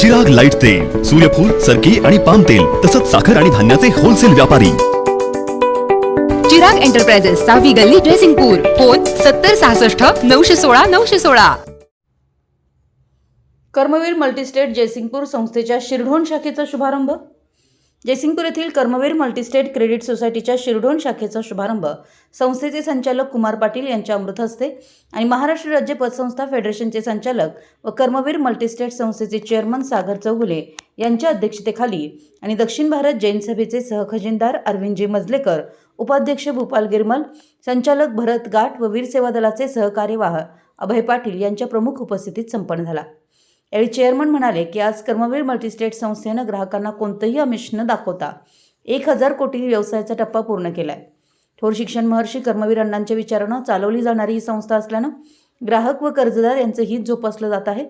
Chirag light तेल सूर्यफूल सरकी आणि पाम तेल तसंच साखर आणि धान्याचे होलसेल व्यापारी. चिराग एंटरप्राइजेस सावी गल्ली ड्रेसिंगपूर फोन सत्तर सहासष्ट नऊशे सोळा नऊशे सोळा. कर्मवीर मल्टीस्टेट जयसिंगपूर संस्थेच्या शिरढोण शाखेचा शुभारंभ? जयसिंगपूर येथील कर्मवीर मल्टीस्टेट क्रेडिट सोसायटीच्या शिरढोण शाखेचा शुभारंभ संस्थेचे संचालक कुमार पाटील यांच्या अमृत हस्ते आणि महाराष्ट्र राज्य पतसंस्था फेडरेशनचे संचालक व कर्मवीर मल्टीस्टेट संस्थेचे चेअरमन सागर चौगुले यांच्या अध्यक्षतेखाली आणि दक्षिण भारत जैन सभेचे सहखजिनदार अरविंदजी मजलेकर उपाध्यक्ष भूपाल गिरमल संचालक भरत गाठ व वीर सेवा दलाचे सहकार्यवाह अभय पाटील यांच्या प्रमुख उपस्थितीत संपन्न झाला. यावेळी चेअरमन म्हणाले की आज कर्मवीर मल्टीस्टेट संस्थेनं ग्राहकांना कोणतंही अमिष न दाखवता एक हजार कोटी व्यवसायाचा टप्पा पूर्ण केला आहे थोर शिक्षण महर्षी कर्मवीर अण्णांच्या विचारानं चालवली जाणारी ही संस्था असल्यानं ग्राहक व कर्जदार यांचं हित जोपासलं जात आहे.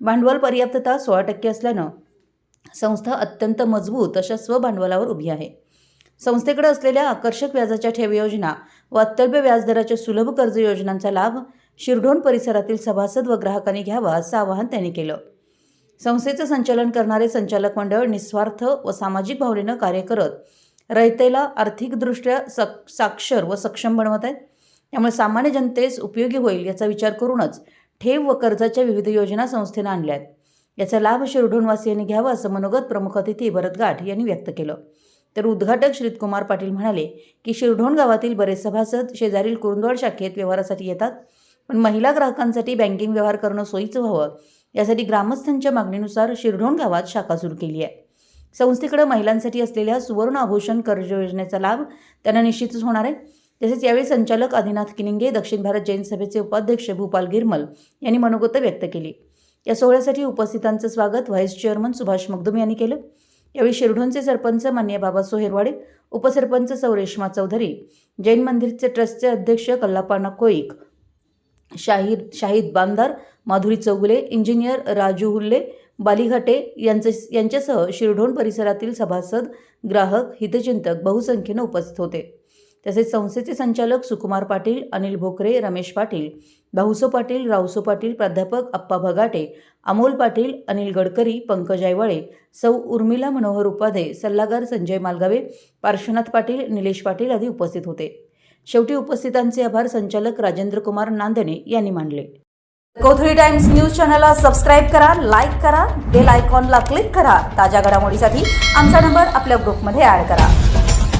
भांडवल पर्याप्तता सोळा टक्के असल्यानं संस्था अत्यंत मजबूत अशा स्वभांडवलावर उभी आहे. संस्थेकडे असलेल्या आकर्षक व्याजाच्या ठेव योजना व अत्यल्प व्याजदराच्या सुलभ कर्ज योजनांचा लाभ शिरढोण परिसरातील सभासद व ग्राहकांनी घ्यावा असं आवाहन त्यांनी केलं. संस्थेचं संचालन करणारे संचालक मंडळ निस्वार्थ व सामाजिक भावनेनं कार्य करत रयतेला आर्थिकदृष्ट्या सक साक्षर व सक्षम बनवत आहेत. त्यामुळे सामान्य जनतेस उपयोगी होईल याचा विचार करूनच ठेव व कर्जाच्या विविध योजना संस्थेनं आणल्या आहेत. याचा लाभ शिरढोणवासियांनी घ्यावा असं मनोगत प्रमुख अतिथी भरत गाठ यांनी व्यक्त केलं. तर उद्घाटक श्रीतकुमार पाटील म्हणाले की शिरढोण गावातील बरेच सभासद शेजारील कुरुंदवाड शाखेत व्यवहारासाठी येतात. पण महिला ग्राहकांसाठी बँकिंग व्यवहार करणं सोयीचं व्हावं यासाठी ग्रामस्थांच्या मागणीनुसार शिरढोण गावात शाखा सुरू केली आहे. संस्थेकडे महिलांसाठी असलेल्या सुवर्ण आभूषण कर्ज योजनेचा लाभ त्यांना निश्चितच होणार आहे. तसेच यावेळी संचालक आदिनाथ किनिंगे दक्षिण भारत जैन सभेचे उपाध्यक्ष भूपाल गिरमल यांनी मनोगत व्यक्त केली. या सोहळ्यासाठी उपस्थितांचं स्वागत व्हाईस चेअरमन सुभाष मगदुम यांनी केलं. यावेळी शिरढोणचे सरपंच मान्य बाबा सोहेरवाडे उपसरपंच सौरेश्मा चौधरी जैन मंदिरचे ट्रस्टचे अध्यक्ष कल्लापाना कोईक शाहीर शाहीद बांदार माधुरी चौगुले इंजिनियर राजू हुल्ले बालिघाटे यांचे यांच्यासह शिरढोण परिसरातील सभासद ग्राहक हितचिंतक बहुसंख्येनं उपस्थित होते. तसेच संस्थेचे संचालक सुकुमार पाटील अनिल भोकरे रमेश पाटील भाऊसो पाटील रावसो पाटील प्राध्यापक अप्पा भगाटे अमोल पाटील अनिल गडकरी पंकज आयवाळे सौ उर्मिला मनोहर उपाधे सल्लागार संजय मालगावे पार्श्वनाथ पाटील निलेश पाटील आदी उपस्थित होते. शेवटी उपस्थितांचे आभार संचालक राजेंद्र कुमार नांदणे यांनी मानले. कोथळी टाइम्स न्यूज चॅनलला सबस्क्राईब करा लाईक करा बेल आयकॉनला क्लिक करा. ताज्या घडामोडीसाठी आमचा नंबर आपल्या ग्रुपमध्ये ॲड करा.